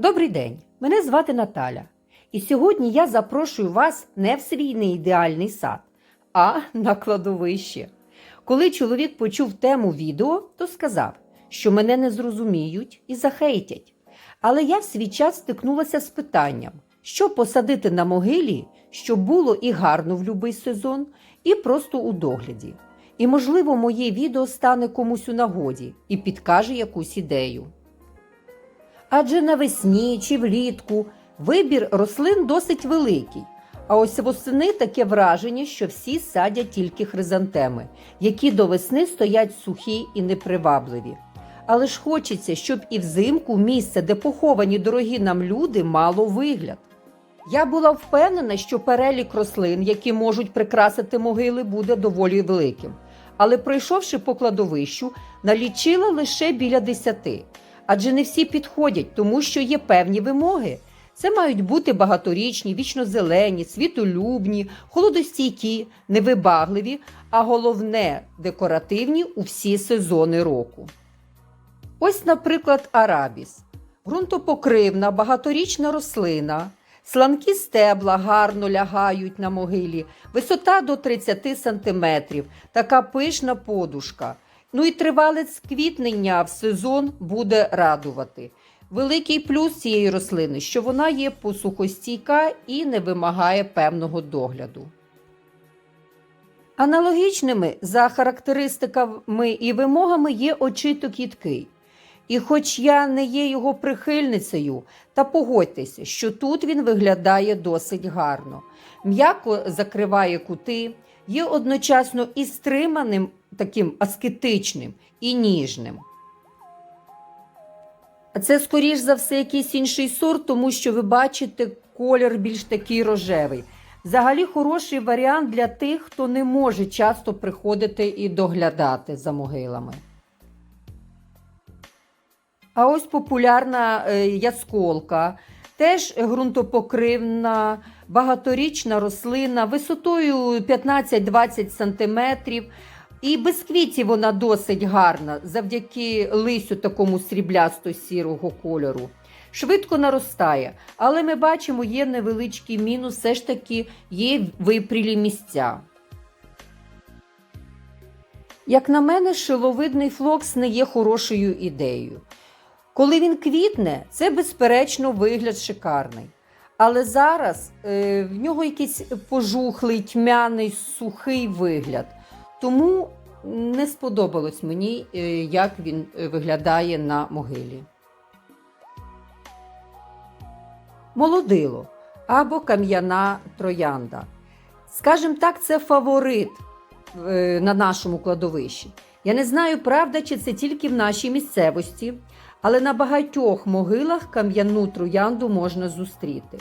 Добрий день, мене звати Наталя. І сьогодні я запрошую вас не в свій неідеальний сад, а на кладовище. Коли чоловік почув тему відео, то сказав, що мене не зрозуміють і захейтять. Але я в свій час стикнулася з питанням, що посадити на могилі, щоб було і гарно в будь-який сезон, і просто у догляді. І, можливо, моє відео стане комусь у нагоді і підкаже якусь ідею. Адже навесні чи влітку вибір рослин досить великий. А ось восени таке враження, що всі садять тільки хризантеми, які до весни стоять сухі і непривабливі. Але ж хочеться, щоб і взимку місце, де поховані дорогі нам люди, мало вигляд. Я була впевнена, що перелік рослин, які можуть прикрасити могили, буде доволі великим. Але пройшовши по кладовищу, налічила лише біля десяти. Адже не всі підходять, тому що є певні вимоги. Це мають бути багаторічні, вічнозелені, світолюбні, холодостійкі, невибагливі, а головне декоративні у всі сезони року. Ось, наприклад, арабіс. Грунтопокривна, багаторічна рослина. Сланкі стебла гарно лягають на могилі, висота до 30 см, така пишна подушка. Ну і тривалець квітнення в сезон буде радувати. Великий плюс цієї рослини, що вона є посухостійка і не вимагає певного догляду. Аналогічними за характеристиками і вимогами є очиток їдкий. І хоч я не є його прихильницею, та погодьтеся, що тут він виглядає досить гарно. М'яко закриває кути, є одночасно і стриманим, таким аскетичним, і ніжним. А це, скоріш за все, якийсь інший сорт, тому що ви бачите колір більш такий рожевий. Взагалі хороший варіант для тих, хто не може часто приходити і доглядати за могилами. А ось популярна е, ясколка, теж ґрунтопокривна, багаторічна рослина висотою 15-20 см. І без квітів вона досить гарна завдяки лисю такому сріблясто-сірого кольору. Швидко наростає, але ми бачимо, є невеличкий мінус, все ж таки є випрілі місця. Як на мене, шиловидний флокс не є хорошою ідеєю. Коли він квітне, це, безперечно, вигляд шикарний. Але зараз е, в нього якийсь пожухлий, тьмяний, сухий вигляд. Тому не сподобалось мені, е, як він е, виглядає на могилі. Молодило або кам'яна троянда. Скажімо так, це фаворит е, на нашому кладовищі. Я не знаю, правда, чи це тільки в нашій місцевості, але на багатьох могилах кам'яну троянду можна зустріти.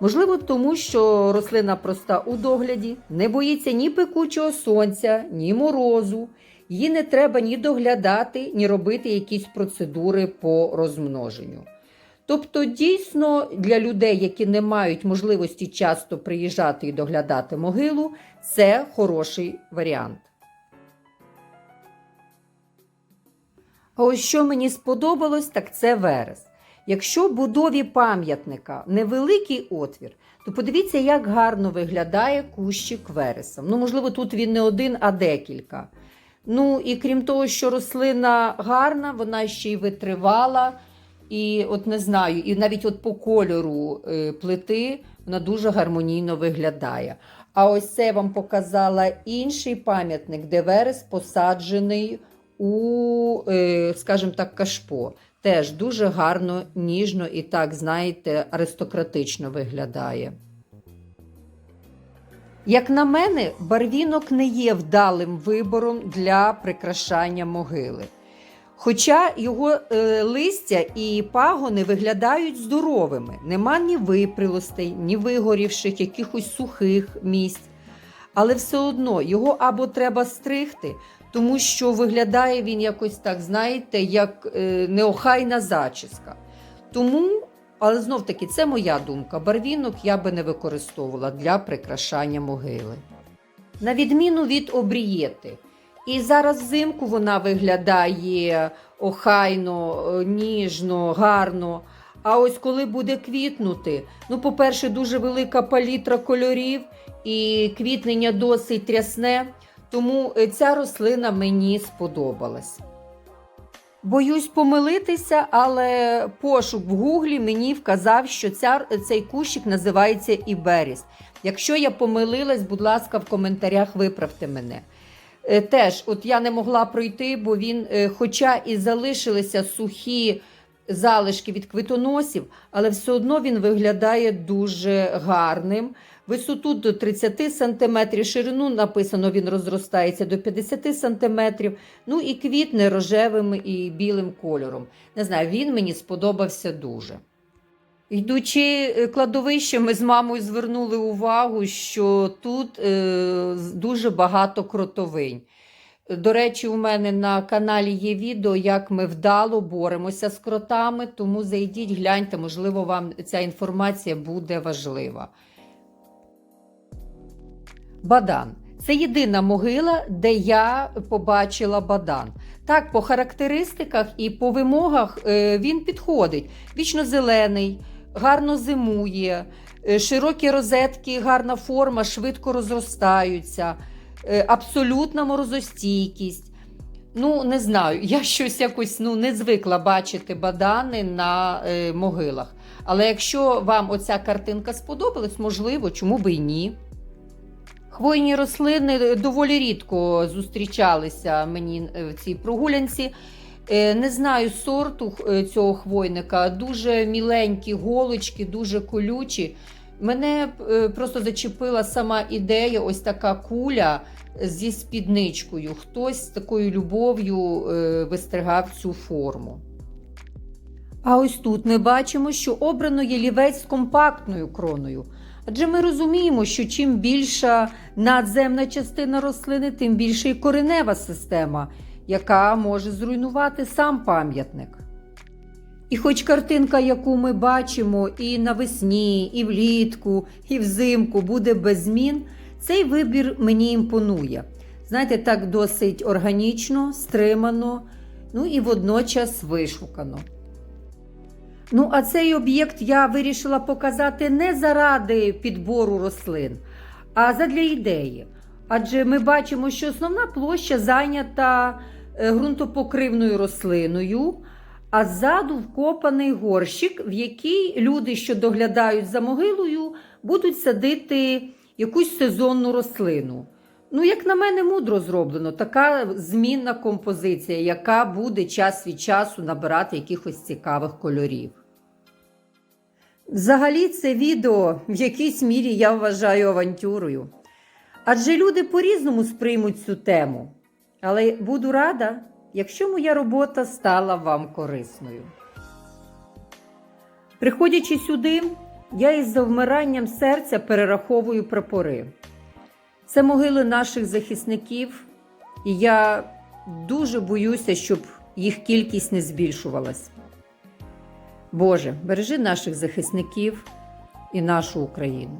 Можливо, тому що рослина проста у догляді, не боїться ні пекучого сонця, ні морозу. Її не треба ні доглядати, ні робити якісь процедури по розмноженню. Тобто, дійсно, для людей, які не мають можливості часто приїжджати і доглядати могилу, це хороший варіант. А ось що мені сподобалось, так це верес. Якщо в будові пам'ятника невеликий отвір, то подивіться, як гарно виглядає кущик вереса. Ну, можливо, тут він не один, а декілька. Ну, і крім того, що рослина гарна, вона ще й витривала. І от не знаю, і навіть от по кольору е, плити вона дуже гармонійно виглядає. А ось це я вам показала інший пам'ятник, де верес посаджений у, е, скажімо так, кашпо. Теж дуже гарно, ніжно і так, знаєте, аристократично виглядає. Як на мене, барвінок не є вдалим вибором для прикрашання могили. Хоча його е, листя і пагони виглядають здоровими, нема ні виприлостей, ні вигорівших, якихось сухих місць. Але все одно його або треба стригти, тому що виглядає він якось так, знаєте, як е, неохайна зачіска. Тому, але знов таки, це моя думка. Барвінок я би не використовувала для прикрашання могили. На відміну від обрієти. І зараз взимку вона виглядає охайно, е, ніжно, гарно. А ось коли буде квітнути, ну, по-перше, дуже велика палітра кольорів і квітнення досить трясне, тому е, ця рослина мені сподобалась. Боюсь помилитися, але пошук в гуглі мені вказав, що ця, цей кущик називається Іберіс. Якщо я помилилась, будь ласка, в коментарях виправте мене. Е, Теж, от я не могла пройти, бо він, е, хоча і залишилися сухі залишки від квитоносів, але все одно він виглядає дуже гарним. Висоту до 30 см, ширину написано, він розростається до 50 см. Ну і квітне рожевим і білим кольором. Не знаю, він мені сподобався дуже. Йдучи е, кладовищем, ми з мамою звернули увагу, що тут е, дуже багато кротовинь. До речі, у мене на каналі є відео, як ми вдало боремося з кротами, тому зайдіть, гляньте, можливо, вам ця інформація буде важлива. Бадан. Це єдина могила, де я побачила бадан. Так, по характеристиках і по вимогах е, він підходить. Вічно-зелений, гарно зимує, е, широкі розетки, гарна форма, швидко розростаються, абсолютна морозостійкість. Ну, не знаю, я щось якось ну, не звикла бачити бадани на е, могилах. Але якщо вам оця картинка сподобалась, можливо, чому би і ні. Хвойні рослини доволі рідко зустрічалися мені е, в цій прогулянці. Е, Не знаю сорту е, цього хвойника, дуже міленькі голочки, дуже колючі. Мене е, просто зачепила сама ідея, ось така куля зі спідничкою. Хтось з такою любов'ю е, вистригав цю форму. А ось тут ми бачимо, що обрано є лівець з компактною кроною. Адже ми розуміємо, що чим більша надземна частина рослини, тим більше і коренева система, яка може зруйнувати сам пам'ятник. І хоч картинка, яку ми бачимо і навесні, і влітку, і взимку буде без змін, цей вибір мені імпонує. Знаєте, так досить органічно, стримано, ну і водночас вишукано. Ну, а цей об'єкт я вирішила показати не заради підбору рослин, а задля ідеї. Адже ми бачимо, що основна площа зайнята е, ґрунтопокривною рослиною, а ззаду вкопаний горщик, в який люди, що доглядають за могилою, будуть садити якусь сезонну рослину. Ну, як на мене, мудро зроблено, така змінна композиція, яка буде час від часу набирати якихось цікавих кольорів. Взагалі, це відео в якійсь мірі я вважаю авантюрою. Адже люди по-різному сприймуть цю тему. Але буду рада, якщо моя робота стала вам корисною. Приходячи сюди, я із завмиранням серця перераховую прапори. Це могили наших захисників, і я дуже боюся, щоб їх кількість не збільшувалась. Боже, бережи наших захисників і нашу Україну.